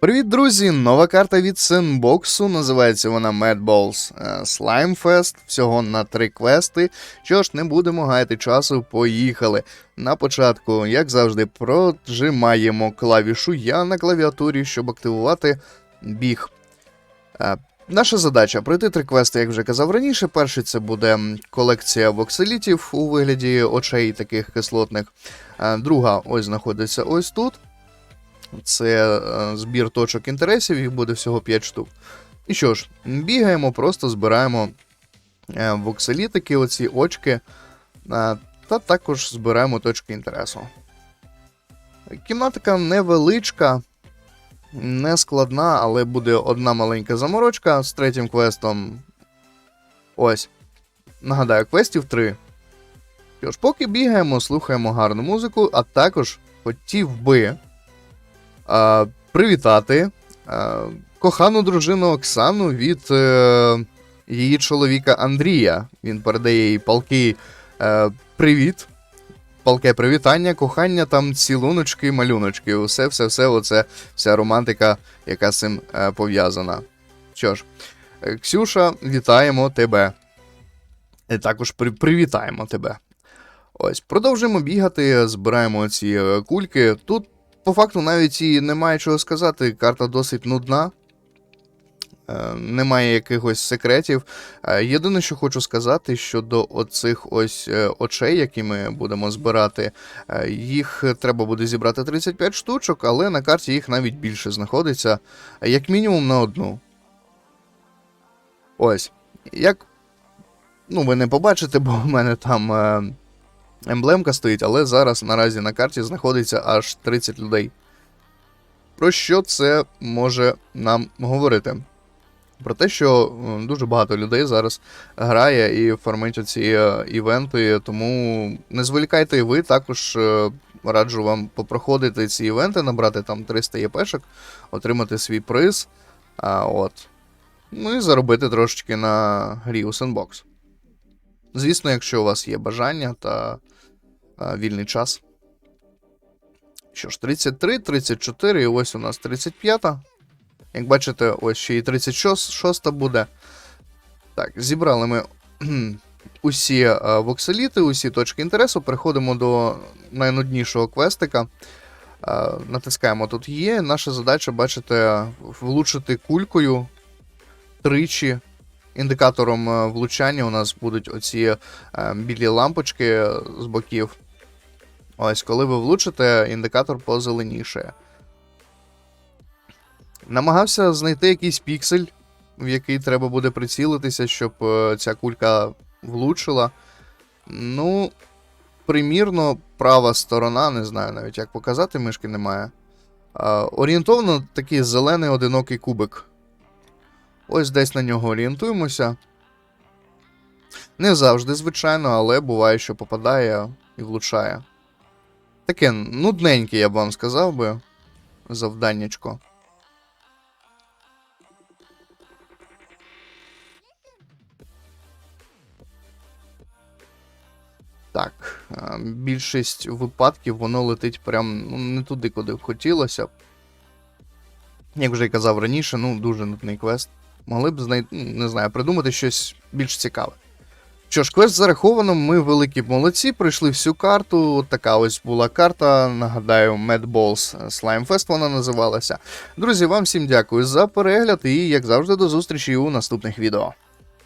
Привіт, друзі! Нова карта від Сенбоксу. Називається вона Mad Balls е, Slime Fest. Всього на три квести. Що ж, не будемо гаяти часу, поїхали. На початку, як завжди, прожимаємо клавішу Я на клавіатурі, щоб активувати біг. Е, Наша задача пройти три квести, як вже казав раніше. Перший це буде колекція вокселітів у вигляді очей таких кислотних. Е, Друга ось знаходиться ось тут. Це е, збір точок інтересів, їх буде всього 5 штук. І що ж, бігаємо, просто збираємо е, вокселітики, оці очки, е, та також збираємо точки інтересу. Кімнатика невеличка, не складна, але буде одна маленька заморочка з третім квестом. Ось. Нагадаю, квестів 3. Що ж, поки бігаємо, слухаємо гарну музику, а також хотів би а, привітати а, кохану дружину Оксану від е, її чоловіка Андрія. Він передає їй палки е, привіт. Палке привітання, кохання, там цілуночки, малюночки. Усе, все, все, оце вся романтика, яка з цим е, пов'язана. Що ж, е, Ксюша, вітаємо тебе. І також при- привітаємо тебе. Ось, продовжуємо бігати, збираємо ці е, кульки. Тут по факту навіть і немає чого сказати, карта досить нудна. Е, Немає якихось секретів. Е, Єдине, що хочу сказати, щодо оцих ось е, очей, які ми будемо збирати, їх треба буде зібрати 35 штучок, але на карті їх навіть більше знаходиться, як мінімум на одну. Ось. Як. Ну, ви не побачите, бо в мене там емблемка стоїть, але зараз наразі на карті знаходиться аж 30 людей. Про що це може нам говорити? Про те, що дуже багато людей зараз грає і формить оці е, івенти, тому не зволікайте і ви, також е, раджу вам попроходити ці івенти, набрати там 300 єпешок, отримати свій приз. А, от. Ну і заробити трошечки на грі у Sandbox. Звісно, якщо у вас є бажання та а, вільний час. Що ж, 33, 34, і ось у нас 35. Як бачите, ось ще і 36 буде. Так, зібрали ми усі вокселіти, усі точки інтересу. Переходимо до найнуднішого квестика. Натискаємо тут є. Наша задача, бачите, влучити кулькою тричі. Індикатором е, влучання у нас будуть оці е, білі лампочки з боків. Ось, коли ви влучите, індикатор позеленішає. Намагався знайти якийсь піксель, в який треба буде прицілитися, щоб е, ця кулька влучила. Ну, примірно, права сторона, не знаю навіть як показати, мишки немає. Орієнтовно такий зелений одинокий кубик. Ось десь на нього орієнтуємося. Не завжди, звичайно, але буває, що попадає і влучає. Таке нудненьке, я б вам сказав би. Завданнячко. Так, е, більшість випадків воно летить прям ну, не туди, куди б хотілося. Як вже й казав раніше, ну дуже нудний квест. Могли б знайти, ну, не знаю, придумати щось більш цікаве. Що ж, квест зараховано, ми великі молодці, пройшли всю карту. Така ось була карта. Нагадаю, Mad Balls Slime Fest вона називалася. Друзі, вам всім дякую за перегляд і, як завжди, до зустрічі у наступних відео.